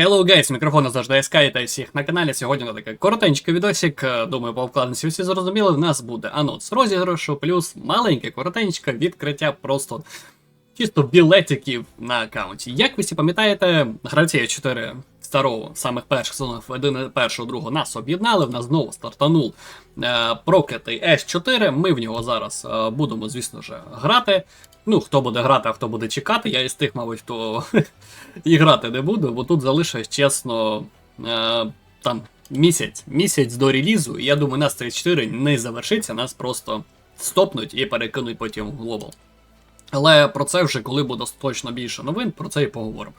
Hello guys, мікрофон завжди СК, та всіх на каналі. Сьогодні на такий коротенький відосик. Е, Думаю, по вкладниці всі зрозуміли. В нас буде анонс розіграшу, плюс маленьке, коротеньке відкриття просто чисто білетиків на аккаунті. Як ви всі пам'ятаєте, гравці 4 старого, самих перших сезонів один, першого, другого нас об'єднали. В нас знову стартанув е, проклятий S4. Ми в нього зараз е, будемо, звісно ж, грати. Ну, хто буде грати, а хто буде чекати. Я із тих, мабуть, хто і грати не буду, бо тут залишилось, чесно, е, там місяць, місяць до релізу. І я думаю, нас 34 не завершиться, нас просто стопнуть і перекинуть потім в глобал. Але про це вже коли буде точно більше новин, про це і поговоримо.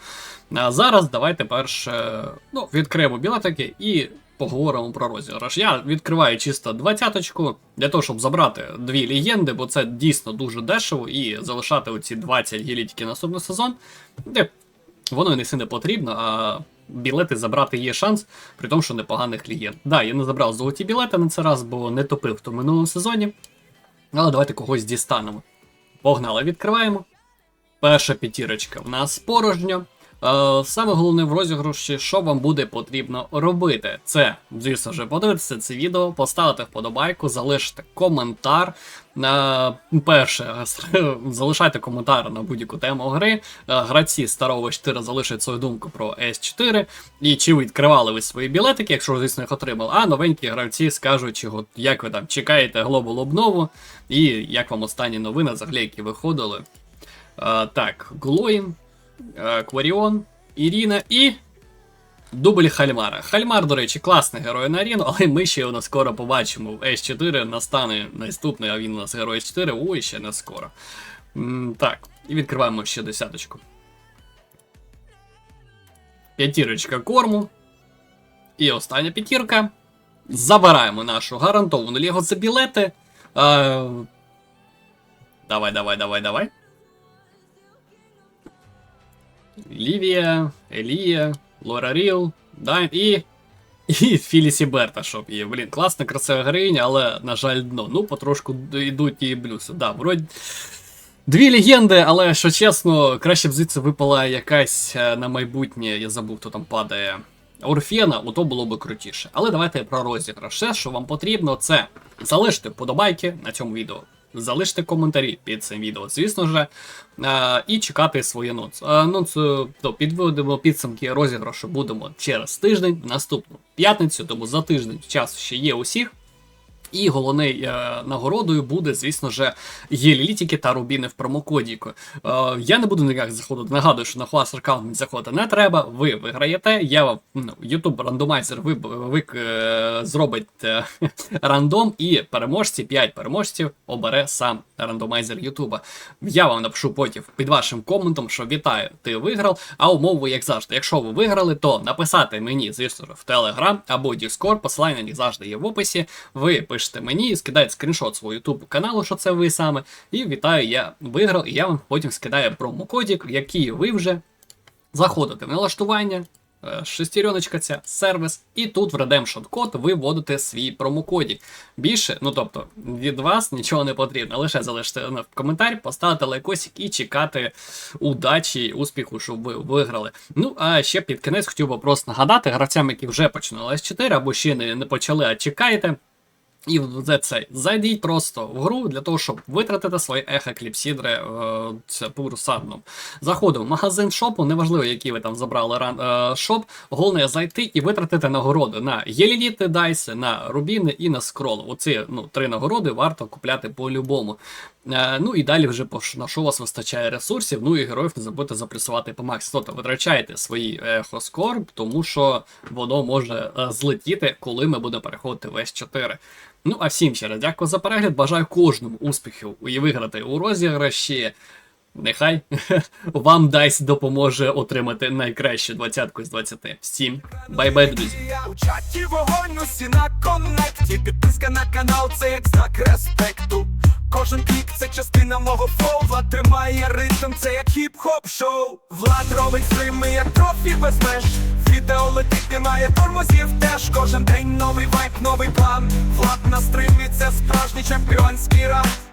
А зараз давайте перше ну, відкриємо білетики і поговоримо про розіграш. Я відкриваю чисто двадцяточку для того, щоб забрати дві легенди, бо це дійсно дуже дешево, і залишати оці 20 гілі тільки наступний сезон. Де воно не сильно потрібно, а білети забрати є шанс, при тому, що непоганих легенд. Да, я не забрав золоті білети на цей раз, бо не топив в минулому сезоні. Але давайте когось дістанемо. Погнали, відкриваємо. Перша п'ятірочка в нас порожньо. Е, саме головне в розіграші, що вам буде потрібно робити. Це, звісно ж, подивитися це відео, поставити вподобайку, залишити коментар. Е, перше, залишайте коментар на будь-яку тему гри. Е, гравці старого 4 залишать свою думку про S4. І чи відкривали ви свої білетики, якщо звісно, їх отримали. А новенькі гравці скажуть, як ви там чекаєте глобал обнову, і як вам останні новини, взагалі, які виходили. Так, Глоїн. Е, Кваріон, Іріна і. Дубль Хальмара. Хальмар, до речі, класний герой на аріну, але ми ще його скоро побачимо. В S4 настане наступний, а він у нас герой S4, ой, ще не скоро. Так, і відкриваємо ще десяточку. П'ятірочка корму. І остання п'ятірка. Забираємо нашу гарантовану лего за білети. Е, Давай, давай, давай, давай. Лівія, Елія, Лора Ріл, Дайн і. І Філісі Берта, щоб є. Блін, класна, красива героїня, але, на жаль, дно. Ну, потрошку йдуть і блюси. Да, вроді. Дві легенди, але що чесно, краще б звідси випала якась е, на майбутнє, я забув, хто там падає. Орфєна, у то було би крутіше. Але давайте про розіграш. Все, що вам потрібно, це залишити вподобайки на цьому відео. Залиште коментарі під цим відео, звісно ж, е, і чекати свої анонс. Анонс е, то підводимо підсумки розіграшу будемо через тиждень, наступну п'ятницю, тому за тиждень час ще є усіх. І головною е, нагородою буде, звісно ж, єлітики та рубіни в промокодіку. Е, я не буду ніяк заходити. Нагадую, що на клас аккаунт заходити не треба. Ви виграєте. Я вам ну, YouTube рандомайзер ви, ви е, зробить е, рандом, і переможці, 5 переможців обере сам рандомайзер Ютуба. Я вам напишу потім під вашим коментом, що вітаю, ти виграв. А умови, як завжди, якщо ви виграли, то написати мені, звісно в Telegram або Discord, посилання завжди є в описі. Ви пишете мені, скидаєте скріншот свого YouTube каналу, що це ви саме. І вітаю, я виграв, і я вам потім скидаю промокодик, який ви вже заходите в налаштування. е, Шестереночка ця сервіс, і тут в Redemption код ви вводите свій промокодік. Більше, ну тобто, від вас нічого не потрібно. Лише залиште в коментарі, поставити лайкосик і чекати удачі успіху, щоб ви виграли. Ну а ще під кінець хотів би просто нагадати гравцям, які вже починали S4 або ще не, не почали, а чекаєте. І за це зайдіть просто в гру для того, щоб витратити свої ехо кліпсідри е, це пурсадном. Заходимо в магазин шопу, неважливо, який ви там забрали ран, е, шоп. Головне зайти і витратити нагороди на єліліти дайси, на рубіни і на скрол. Оці ну, три нагороди варто купляти по-любому. Е, ну і далі вже на що у вас вистачає ресурсів, ну і героїв не забудьте заплюсувати по максимуму. Тобто витрачайте свої ехоскор, тому що воно може е, злетіти, коли ми будемо переходити в S4. Ну а всім ще раз дякую за перегляд. Бажаю кожному успіхів і виграти у розіграші. Нехай вам дасть допоможе отримати найкращу двадцятку з 20. Всім бай-бай, друзі! У чаті вогонь усі на коннекті Підписка на канал це як знак респекту Кожен клік це частина мого флоу Влад тримає ритм, це як хіп-хоп шоу Влад робить стрими, як трофі без меж Відео летить, немає тормозів теж Кожен день новий вайп, новий план. Влад на стримі, це справжній чемпіонський раунд